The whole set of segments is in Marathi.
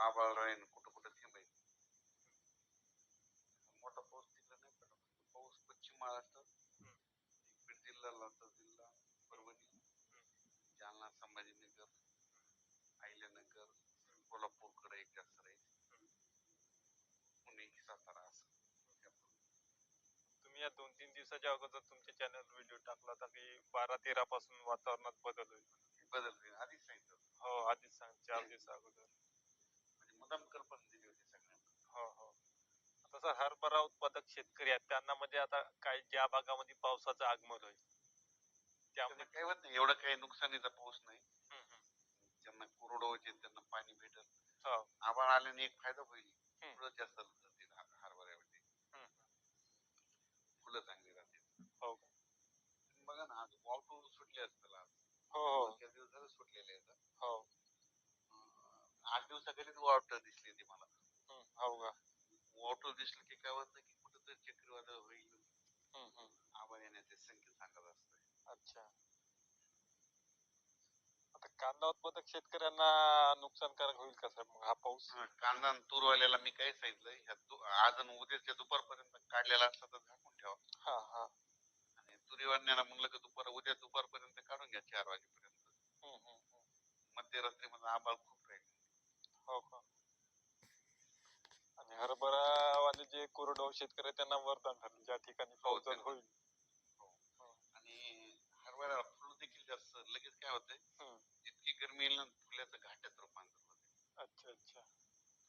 आबाळ राहीन कुठं कुठं थांबेल मोठा पाऊस तिकडे नाही पडला पाऊस पश्चिम महाराष्ट्र बीड जिल्हा लातूर जिल्हा परभणी जालना संभाजीनगर अहिल्यानगर कोल्हापूरकडे एक जास्त राहील. पुणे सातारा असं. तुम्ही या दोन तीन दिवसाच्या अगोदर तुमच्या चॅनल व्हिडिओ टाकला होता की बारा तेरा पासून वातावरणात बदल होईल. बदल होईल आधीच सांगितलं. हो आधीच सांग चार दिवसा अगोदर. कल्पना दिली होती सगळ्यांना. हो हो. तसं हरभरा उत्पादक शेतकरी आहेत. त्यांना म्हणजे आता काही ज्या भागामध्ये पावसाचं आगमन होईल त्यांना त्यामध्ये काही होत नाही. एवढं काही नुकसानीचा पाऊस नाही. हम्म, हम्म. ज्यांना कोरडो होते त्यांना पाणी भेटल. हो. आबाळ आल्याने एक फायदा होईल. हम्म. फुलं जास्त जातील हा- हरभऱ्यामध्ये हम्म, फुलं चांगली राहतील. हो. का? तुम्ही बघा ना आज वावटू सुटले असतील आज. हो हो. दोन चार दिवस झाले सुटलेले आहेत. हो. आठ दिवसाखेरीच वावट दिसली ती मला. हो का? वावटू दिसलं की काय होतं की कुठंतरी चक्रीवादळ होईल. आबाळ येण्याचे संकेत सांगत असतं अच्छा. आता कांदा उत्पादक शेतकऱ्यांना नुकसानकारक होईल का साहेब मग हा पाऊस? कांदा आणि तूरवाल्याला मी काय सांगितलं ह्या आज आणि उद्याच्या दुपारपर्यंत काढलेला असता तर झाकून ठेवा. हा हा. आणि तुरीवाल्याला म्हणलं की दुपार उद्या दुपारपर्यंत काढून घ्या चार वाजेपर्यंत. हम्म. मध्यरात्रीमध्ये आबाळ खूप राहील हो का आणि हरभरावाले जे कोरडवाहू शेतकरी आहेत त्यांना वरदान ठरले. ज्या ठिकाणी पाऊस जर त्यांना. होईल. आणि हरभरा फुलं देखील जास्त. लगेच काय होतंय हम्म. जितकी गरमी येईल ना फुलाचं घाट्यात रूपांतर होते अच्छा अच्छा.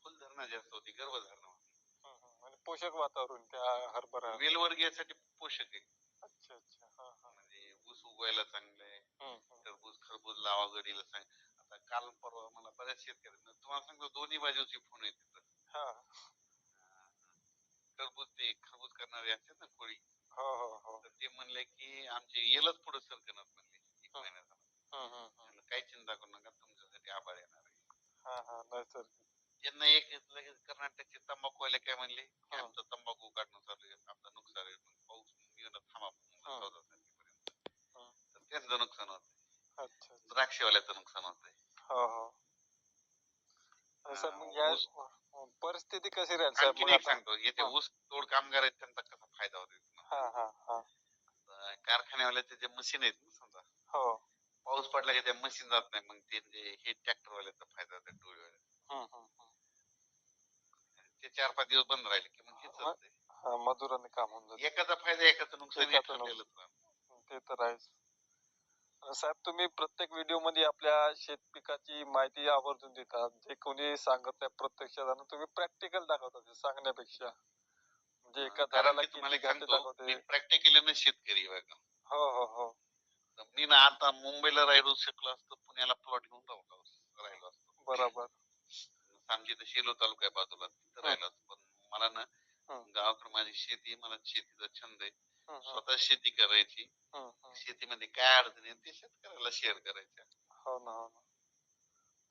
फुलधारणा जास्त होती गर्भधारणा होती. हम्म, हम्म. आणि पोषक वातावरण त्या हरभरा वेलवर्गीयासाठी पोषक आहे. अच्छा अच्छा. हा हा. म्हणजे ऊस उगवायला चांगलं आहे. हम्म, हम्म. टरबूज खरबूज लावा गडीला सांग आता काल परवा मला बऱ्याच शेतकऱ्यांना तुम्हाला सांगतो दोन्ही बाजूची फोन येते हा. टरबूज ते खरबूज करणारे असतात ना कोळी हो हो हो तर ते म्हणले की आमचे येलच पुढे सरकणार म्हणले एक. महिन्याचा. म्हणलं, काही चिंता करू नका तुमच्यासाठी आभार येणार आहे हा हा नैसर्गिक त्यांना एक लगेच कर्नाटकचे तंबाखूवाले काय म्हणले की. आमचं तंबाखू काढणं चालू आहे आमचं नुकसान आहे पाऊस येणं थांबा. चौदा तारखेपर्यंत हा. तर त्यांचं नुकसान होत. द्राक्षेवाल्याचं नुकसान होतंय हो हो मग या ऊस- परिस्थिती कशी राहील साहेब आणखीन मग एक आता सांगतो येथे हा. ऊस तोड कामगार आहेत त्यांचा कसा फायदा होतो हा हा हा. आता कारखान्यावाल्याचे जे मशीन आहेत ना समजा. हो. पाऊस पडला की त्या मशीन जात नाही मग ते जे हे ट्रॅक्टरवाल्याचा फायदा होतो टोळीवाल्या हम्म, हम्म, हम्म. ते चार पाच दिवस बंद राहिले की मग हे हा. चालतंय हा मजुरांनी काम होऊन जातं. एकाचा फायदा एकाचं नुकसान ठरलेलंच राहतं. ते तर आहेच. साहेब तुम्ही प्रत्येक व्हिडिओमध्ये आपल्या शेत पिकाची माहिती आवर्जून देतात जे कोणी सांगत नाही प्रत्यक्षात आणि तुम्ही प्रॅक्टिकल दाखवतात ते सांगण्यापेक्षा. म्हणजे एका कारण झाडाला तुम्हाला किती घाटे सांगतो दाखवते? मी प्रॅक्टिकली शेतकरी आहे बघा. हो हो हो. तर मी ना आता मुंबईला राहिलो शकलो असतो पुण्याला प्लॉट घेऊन राहिलो असतो राहिलो असतो. बरोबर. आमच्या इथं शेलो तालुका आहे बाजूला तिथं राहिलो असतो. पण मला ना. गावाकडे माझी शेती मला शेतीचा छंद आहे. स्वतः शेती करायची. शेतीमध्ये काय अडचणी आहेत ते शेतकऱ्याला शेअर करायच्या. हो ना हो ना.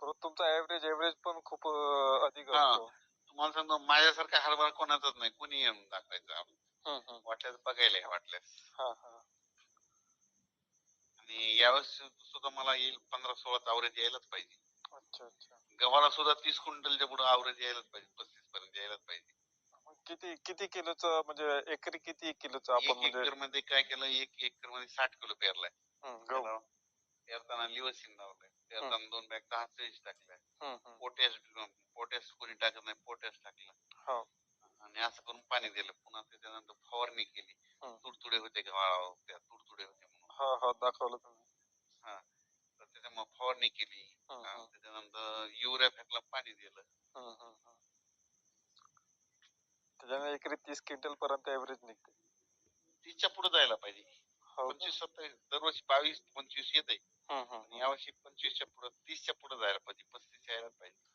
परत तुमचा ऍव्हरेज ऍव्हरेज पण खूप अं, अधिक हा. असतो. तुम्हाला सांगतो माझ्यासारखा हरभरा कोणाचाच नाही. कोणी येऊन दाखवायचं हम्म, हम्म. वाटल्यास बघायला या वाटल्यास हा हा. आणि यावेळेस सुद्धा मला येईल पंधरा सोळा आवरेज यायलाच पाहिजे. अच्छा अच्छा. गव्हाला सुद्धा तीस क्विंटलच्या पुढे आवरेज यायलाच पाहिजे पस्तीस पर्यंत यायलाच पाहिजे. किती किती किलोचं म्हणजे एकरी किती किलोचं आपण एक म्हणजे एकरमध्ये काय केलं एक एकरमध्ये साठ किलो पेरलाय. हम्म, गहू. त्याला पेरताना लिवसिन लावलंय. पेरताना दोन बॅग दहा सेज टाकलाय. पोटॅश पोटॅश कोणी टाकत नाही पोटॅश टाकलं. हो. आणि असं करून पाणी दिलं. पुन्हा त्याच्यानंतर फवारणी केली. हं. तुडतुडे होते त्या तुडतुडे होते म्हणून. हो हो दाखवलं तुम्ही. तर त्याच्यामुळे फवारणी केली. हा, त्याच्यानंतर युरिया फेकला पाणी दिलं. त्याच्याने एकरी तीस क्विंटल पर्यंत ऍव्हरेज निघते. तीसच्या पुढे जायला पाहिजे. हो? पंचवीस सत्तावीस दरवर्षी बावीस पंचवीस येत हम्म, यावर्षी पंचवीसच्या पुढे तीसच्या पुढे जायला पाहिजे पस्तीस यायला पाहिजे.